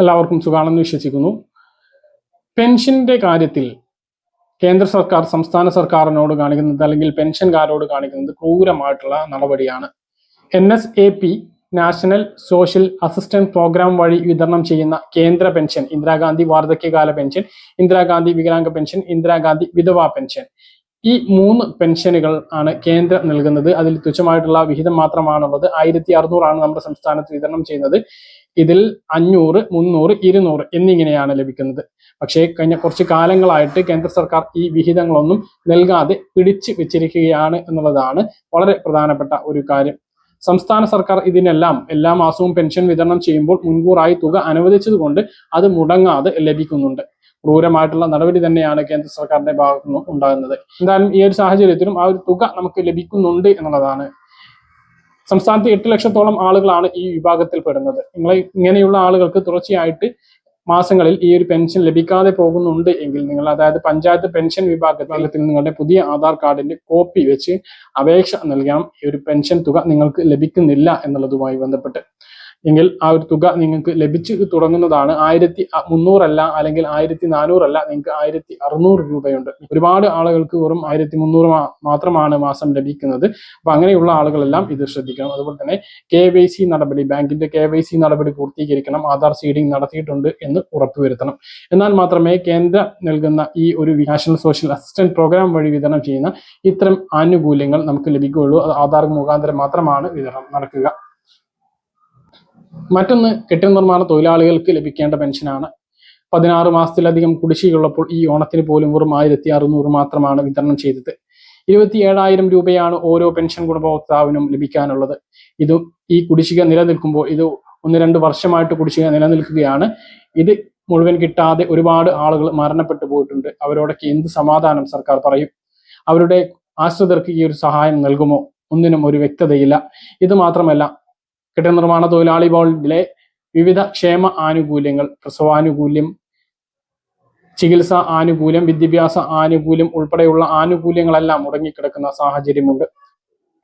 എല്ലാവർക്കും സുഖാണെന്ന് വിശ്വസിക്കുന്നു. പെൻഷന്റെ കാര്യത്തിൽ കേന്ദ്ര സർക്കാർ സംസ്ഥാന സർക്കാരിനോട് കാണിക്കുന്നത് അല്ലെങ്കിൽ പെൻഷൻകാരോട് കാണിക്കുന്നത് ക്രൂരമായിട്ടുള്ള നടപടിയാണ്. N S A P national social assistance programme വഴി വിതരണം ചെയ്യുന്ന കേന്ദ്ര പെൻഷൻ ഇന്ദിരാഗാന്ധി വാർദ്ധക്യകാല പെൻഷൻ ഇന്ദിരാഗാന്ധി വികലാംഗ പെൻഷൻ ഇന്ദിരാഗാന്ധി വിധവാ പെൻഷൻ. ഈ മൂന്ന് പെൻഷനുകൾ ആണ് കേന്ദ്രം നൽകുന്നത്. അതിൽ തുച്ഛമായിട്ടുള്ള വിഹിതം മാത്രമാണുള്ളത്. ആയിരത്തി അറുന്നൂറാണ് നമ്മുടെ സംസ്ഥാനത്ത് വിതരണം ചെയ്യുന്നത്. ഇതിൽ അഞ്ഞൂറ് മുന്നൂറ് ഇരുന്നൂറ് എന്നിങ്ങനെയാണ് ലഭിക്കുന്നത്. പക്ഷേ കഴിഞ്ഞ കുറച്ച് കാലങ്ങളായിട്ട് കേന്ദ്ര സർക്കാർ ഈ വിഹിതങ്ങളൊന്നും നൽകാതെ പിടിച്ചു വെച്ചിരിക്കുകയാണ് എന്നുള്ളതാണ് വളരെ പ്രധാനപ്പെട്ട ഒരു കാര്യം. സംസ്ഥാന സർക്കാർ ഇതിനെല്ലാം എല്ലാ മാസവും പെൻഷൻ വിതരണം ചെയ്യുമ്പോൾ മുൻകൂറായി തുക അനുവദിച്ചതുകൊണ്ട് അത് മുടങ്ങാതെ ലഭിക്കുന്നുണ്ട്. ക്രൂരമായിട്ടുള്ള നടപടി തന്നെയാണ് കേന്ദ്ര സർക്കാരിന്റെ ഭാഗത്തു നിന്നും ഉണ്ടാകുന്നത്. എന്തായാലും ഈ ഒരു സാഹചര്യത്തിലും ആ ഒരു തുക നമുക്ക് ലഭിക്കുന്നുണ്ട് എന്നുള്ളതാണ്. സംസ്ഥാനത്ത് എട്ട് ലക്ഷത്തോളം ആളുകളാണ് ഈ വിഭാഗത്തിൽ പെടുന്നത്. നിങ്ങളെ ഇങ്ങനെയുള്ള ആളുകൾക്ക് തുടർച്ചയായിട്ട് മാസങ്ങളിൽ ഈ ഒരു പെൻഷൻ ലഭിക്കാതെ പോകുന്നുണ്ട് എങ്കിൽ നിങ്ങൾ അതായത് പഞ്ചായത്ത് പെൻഷൻ വിഭാഗത്തിൽ നിങ്ങളുടെ പുതിയ ആധാർ കാർഡിന്റെ കോപ്പി വെച്ച് അപേക്ഷ നൽകാം. ഈ ഒരു പെൻഷൻ തുക നിങ്ങൾക്ക് ലഭിക്കുന്നില്ല എന്നുള്ളതുമായി ബന്ധപ്പെട്ട്. എങ്കിൽ ആ ഒരു തുക നിങ്ങൾക്ക് ലഭിച്ചു തുടങ്ങുന്നതാണ് ആയിരത്തി മുന്നൂറല്ല അല്ലെങ്കിൽ ആയിരത്തി നാനൂറല്ല നിങ്ങൾക്ക് ആയിരത്തി അറുന്നൂറ് രൂപയുണ്ട്. ഒരുപാട് ആളുകൾക്ക് വെറും ആയിരത്തി മുന്നൂറ് മാത്രമാണ് മാസം ലഭിക്കുന്നത്. അപ്പൊ അങ്ങനെയുള്ള ആളുകളെല്ലാം ഇത് ശ്രദ്ധിക്കണം. അതുപോലെ തന്നെ കെ വൈ സി നടപടി ബാങ്കിന്റെ കെ വൈ സി നടപടി പൂർത്തീകരിക്കണം ആധാർ സീഡിംഗ് നടത്തിയിട്ടുണ്ട് എന്ന് ഉറപ്പുവരുത്തണം. എന്നാൽ മാത്രമേ കേന്ദ്ര നൽകുന്ന ഈ ഒരു നാഷണൽ സോഷ്യൽ അസിസ്റ്റന്റ് പ്രോഗ്രാം വഴി വിതരണം ചെയ്യുന്ന ഇത്തരം ആനുകൂല്യങ്ങൾ നമുക്ക് ലഭിക്കുകയുള്ളൂ. അത് ആധാർ മുഖാന്തരം മാത്രമാണ് വിതരണം നടക്കുക. മറ്റൊന്ന് കെട്ടിട നിർമ്മാണ തൊഴിലാളികൾക്ക് ലഭിക്കേണ്ട പെൻഷനാണ്. പതിനാറ് മാസത്തിലധികം കുടിശ്ശികയുള്ളപ്പോൾ ഈ ഓണത്തിന് പോലും വെറും ആയിരത്തി അറുന്നൂറ് മാത്രമാണ് വിതരണം ചെയ്തത്. ഇരുപത്തി ഏഴായിരം രൂപയാണ് ഓരോ പെൻഷൻ ഗുണഭോക്താവിനും ലഭിക്കാനുള്ളത്. ഇത് ഈ കുടിശ്ശിക നിലനിൽക്കുമ്പോൾ ഇത് ഒന്ന് രണ്ട് വർഷമായിട്ട് കുടിശ്ശിക നിലനിൽക്കുകയാണ്. ഇത് മുഴുവൻ കിട്ടാതെ ഒരുപാട് ആളുകൾ മരണപ്പെട്ടു പോയിട്ടുണ്ട്. അവരോടൊക്കെ എന്ത് സമാധാനം സർക്കാർ പറയും? അവരുടെ ആശ്രിതർക്ക് ഈ ഒരു സഹായം നൽകുമോ? ഒന്നിനും ഒരു വ്യക്തതയില്ല. ഇത് മാത്രമല്ല കെട്ടിട നിർമ്മാണ തൊഴിലാളി ബോർഡിലെ വിവിധ ക്ഷേമ ആനുകൂല്യങ്ങൾ പ്രസവാനുകൂല്യം ചികിത്സ ആനുകൂല്യം വിദ്യാഭ്യാസ ആനുകൂല്യം ഉൾപ്പെടെയുള്ള ആനുകൂല്യങ്ങളെല്ലാം മുടങ്ങിക്കിടക്കുന്ന സാഹചര്യമുണ്ട്.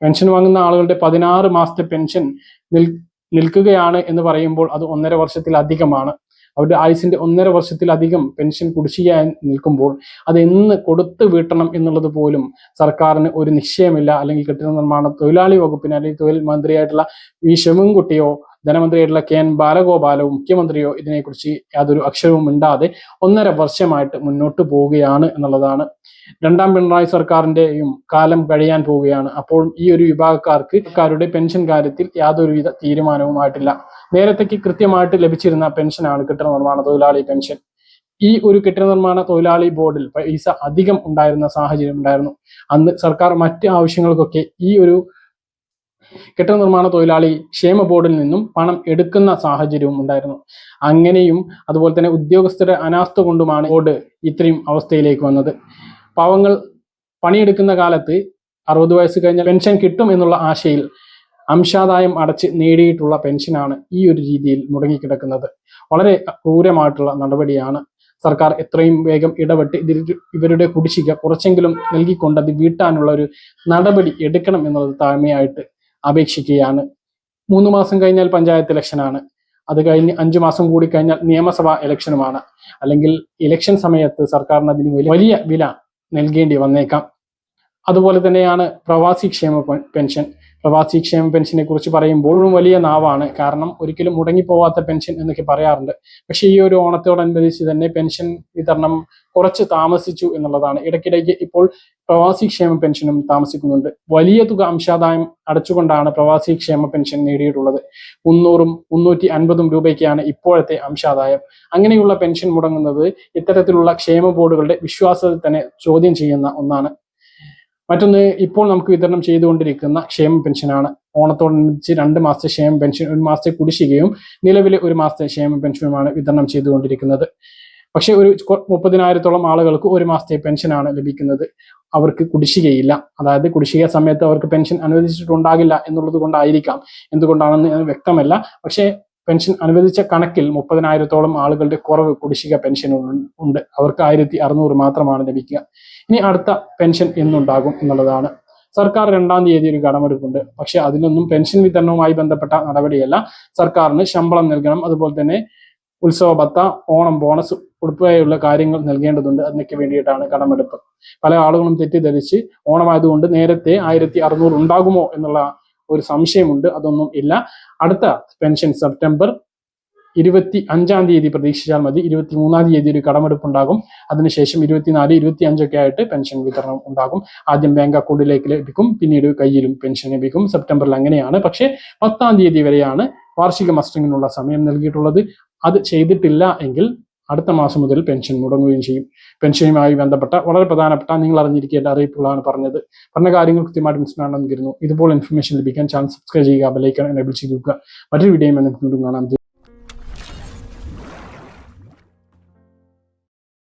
പെൻഷൻ വാങ്ങുന്ന ആളുകളുടെ പതിനാറ് മാസത്തെ പെൻഷൻ നിൽ നിൽക്കുകയാണ് എന്ന് പറയുമ്പോൾ അത് ഒന്നര വർഷത്തിലധികമാണ്. അവരുടെ ആയുസിന്റെ ഒന്നര വർഷത്തിലധികം പെൻഷൻ കുടിശ്ശികയായി നിൽക്കുമ്പോൾ അത് എന്ന് കൊടുത്തു വീട്ടണം എന്നുള്ളത് പോലും സർക്കാരിന് ഒരു നിശ്ചയമില്ല. അല്ലെങ്കിൽ കെട്ടിട നിർമ്മാണ തൊഴിലാളി വകുപ്പിന് അല്ലെങ്കിൽ തൊഴിൽ മന്ത്രിയായിട്ടുള്ള ഈ ശിവൻകുട്ടിയോ ധനമന്ത്രിയായിട്ടുള്ള കെ എൻ ബാലഗോപാലോ മുഖ്യമന്ത്രിയോ ഇതിനെക്കുറിച്ച് യാതൊരു അക്ഷരവും മിണ്ടാതെ ഒന്നര വർഷമായിട്ട് മുന്നോട്ട് പോവുകയാണ് എന്നുള്ളതാണ്. രണ്ടാം പിണറായി സർക്കാരിന്റെയും കാലം കഴിയാൻ പോവുകയാണ്. അപ്പോൾ ഈ ഒരു വിഭാഗക്കാർക്ക് സർക്കാരുടെ പെൻഷൻ കാര്യത്തിൽ യാതൊരുവിധ തീരുമാനവുമായിട്ടില്ല. നേരത്തേക്ക് കൃത്യമായിട്ട് ലഭിച്ചിരുന്ന പെൻഷനാണ് കെട്ടിട നിർമ്മാണ തൊഴിലാളി പെൻഷൻ. ഈ ഒരു കെട്ടിട നിർമ്മാണ തൊഴിലാളി ബോർഡിൽ പൈസ അധികം ഉണ്ടായിരുന്ന സാഹചര്യം ഉണ്ടായിരുന്നു. അന്ന് സർക്കാർ മറ്റ് ആവശ്യങ്ങൾക്കൊക്കെ ഈ ഒരു കെട്ടിട നിർമ്മാണ തൊഴിലാളി ക്ഷേമ ബോർഡിൽ നിന്നും പണം എടുക്കുന്ന സാഹചര്യവും ഉണ്ടായിരുന്നു. അങ്ങനെയും അതുപോലെ തന്നെ ഉദ്യോഗസ്ഥരുടെ അനാസ്ഥ കൊണ്ടുമാണ് ബോർഡ് ഇത്രയും അവസ്ഥയിലേക്ക് വന്നത്. പാവങ്ങൾ പണിയെടുക്കുന്ന കാലത്ത് അറുപത് വയസ്സ് കഴിഞ്ഞ പെൻഷൻ കിട്ടും എന്നുള്ള ആശയിൽ അംശാദായം അടച്ച് നേടിയിട്ടുള്ള പെൻഷനാണ് ഈ ഒരു രീതിയിൽ മുടങ്ങിക്കിടക്കുന്നത്. വളരെ ക്രൂരമായിട്ടുള്ള നടപടിയാണ് സർക്കാർ എത്രയും വേഗം ഇടപെട്ട് ഇതിൽ ഇവരുടെ കുടിശ്ശിക കുറച്ചെങ്കിലും നൽകിക്കൊണ്ട് അത് വീട്ടാനുള്ള ഒരു നടപടി എടുക്കണം എന്നുള്ളത് താഴ്മയായിട്ട് അപേക്ഷിക്കുകയാണ്. മൂന്ന് മാസം കഴിഞ്ഞാൽ പഞ്ചായത്ത് ഇലക്ഷനാണ്. അത് കഴിഞ്ഞ് അഞ്ചു മാസം കൂടി കഴിഞ്ഞാൽ നിയമസഭാ ഇലക്ഷനുമാണ്. അല്ലെങ്കിൽ ഇലക്ഷൻ സമയത്ത് സർക്കാരിന് അതിന് വലിയ വില നൽകേണ്ടി വന്നേക്കാം. അതുപോലെ തന്നെയാണ് പ്രവാസി ക്ഷേമ പെൻഷൻ. പ്രവാസി ക്ഷേമ പെൻഷനെ കുറിച്ച് പറയുമ്പോഴും വലിയ നാവാണ്. കാരണം ഒരിക്കലും മുടങ്ങിപ്പോവാത്ത പെൻഷൻ എന്നൊക്കെ പറയാറുണ്ട്. പക്ഷേ ഈ ഒരു ഓണത്തോടനുബന്ധിച്ച് തന്നെ പെൻഷൻ വിതരണം കുറച്ച് താമസിച്ചു എന്നുള്ളതാണ്. ഇടയ്ക്കിടയ്ക്ക് ഇപ്പോൾ പ്രവാസി ക്ഷേമ പെൻഷനും താമസിക്കുന്നുണ്ട്. വലിയ തുക അംശാദായം അടച്ചുകൊണ്ടാണ് പ്രവാസി ക്ഷേമ പെൻഷൻ നേടിയിട്ടുള്ളത്. മുന്നൂറും മുന്നൂറ്റി അൻപതും രൂപയ്ക്കാണ് ഇപ്പോഴത്തെ അംശാദായം. അങ്ങനെയുള്ള പെൻഷൻ മുടങ്ങുന്നത് ഇത്തരത്തിലുള്ള ക്ഷേമ ബോർഡുകളുടെ വിശ്വാസത്തെ തന്നെ ചോദ്യം ചെയ്യുന്ന ഒന്നാണ്. മറ്റൊന്ന് ഇപ്പോൾ നമുക്ക് വിതരണം ചെയ്തുകൊണ്ടിരിക്കുന്ന ക്ഷേമ പെൻഷനാണ് ഓണത്തോടനുബന്ധിച്ച് രണ്ട് മാസത്തെ ക്ഷേമ പെൻഷൻ ഒരു മാസത്തെ കുടിശ്ശികയും നിലവിലെ ഒരു മാസത്തെ ക്ഷേമ പെൻഷനുമാണ് വിതരണം ചെയ്തുകൊണ്ടിരിക്കുന്നത്. പക്ഷേ ഒരു മുപ്പതിനായിരത്തോളം ആളുകൾക്ക് ഒരു മാസത്തെ പെൻഷനാണ് ലഭിക്കുന്നത്. അവർക്ക് കുടിശ്ശികയില്ല. അതായത് കുടിശ്ശിക സമയത്ത് അവർക്ക് പെൻഷൻ അനുവദിച്ചിട്ടുണ്ടാകില്ല എന്നുള്ളത് കൊണ്ടായിരിക്കാം. എന്തുകൊണ്ടാണെന്ന് വ്യക്തമല്ല. പക്ഷേ പെൻഷൻ അനുവദിച്ച കണക്കിൽ മുപ്പതിനായിരത്തോളം ആളുകളുടെ കുറവ് കുടിശ്ശിക പെൻഷൻ ഉണ്ട്. അവർക്ക് ആയിരത്തി അറുന്നൂറ് മാത്രമാണ് ലഭിക്കുക. ഇനി അടുത്ത പെൻഷൻ എന്നുണ്ടാകും എന്നുള്ളതാണ്. സർക്കാർ രണ്ടാം തീയതി ഒരു കടമെടുപ്പുണ്ട്. പക്ഷെ അതിനൊന്നും പെൻഷൻ വിതരണവുമായി ബന്ധപ്പെട്ട നടപടിയല്ല. സർക്കാരിന് ശമ്പളം നൽകണം. അതുപോലെ തന്നെ ഉത്സവ ഭത്ത ഓണം ബോണസ് ഉൾപ്പെടെയുള്ള കാര്യങ്ങൾ നൽകേണ്ടതുണ്ട്. അതിനൊക്കെ വേണ്ടിയിട്ടാണ് കടമെടുപ്പ്. പല ആളുകളും തെറ്റിദ്ധരിച്ച് ഓണമായതുകൊണ്ട് നേരത്തെ ആയിരത്തി അറുന്നൂറ് ഉണ്ടാകുമോ എന്നുള്ള ഒരു സംശയമുണ്ട് അതൊന്നും ഇല്ല. അടുത്ത പെൻഷൻ സെപ്റ്റംബർ ഇരുപത്തി അഞ്ചാം തീയതി പ്രതീക്ഷിച്ചാൽ മതി. ഇരുപത്തി മൂന്നാം തീയതി ഒരു കടമെടുപ്പ് ഉണ്ടാകും അതിനുശേഷം ഇരുപത്തിനാല് ഇരുപത്തി അഞ്ചൊക്കെ ആയിട്ട് പെൻഷൻ വിതരണം ഉണ്ടാകും. ആദ്യം ബാങ്ക് അക്കൗണ്ടിലേക്ക് ലഭിക്കും പിന്നീട് കയ്യിലും പെൻഷൻ ലഭിക്കും. സെപ്റ്റംബറിൽ അങ്ങനെയാണ്. പക്ഷേ പത്താം തീയതി വരെയാണ് വാർഷിക മസ്റ്ററിങ്ങിനുള്ള സമയം നൽകിയിട്ടുള്ളത്. അത് ചെയ്തിട്ടില്ല എങ്കിൽ അടുത്ത മാസം മുതൽ പെൻഷൻ മുടങ്ങുകയും ചെയ്യും. പെൻഷനുമായി ബന്ധപ്പെട്ട വളരെ പ്രധാനപ്പെട്ട നിങ്ങൾ അറിഞ്ഞിരിക്കേണ്ട അറിയിപ്പുകളാണ് പറഞ്ഞത്. പറഞ്ഞ കാര്യങ്ങൾ കൃത്യമായിട്ട് മനസ്സിലാണെന്ന് കരുതുന്നു. ഇതുപോലെ ഇൻഫർമേഷൻ ലഭിക്കാൻ ചാനൽ സബ്സ്ക്രൈബ് ചെയ്യുക ബെലൈക്കൺ എനേബിൾ ചെയ്തു മറ്റൊരു വീഡിയോയും നമുക്ക് കാണാം.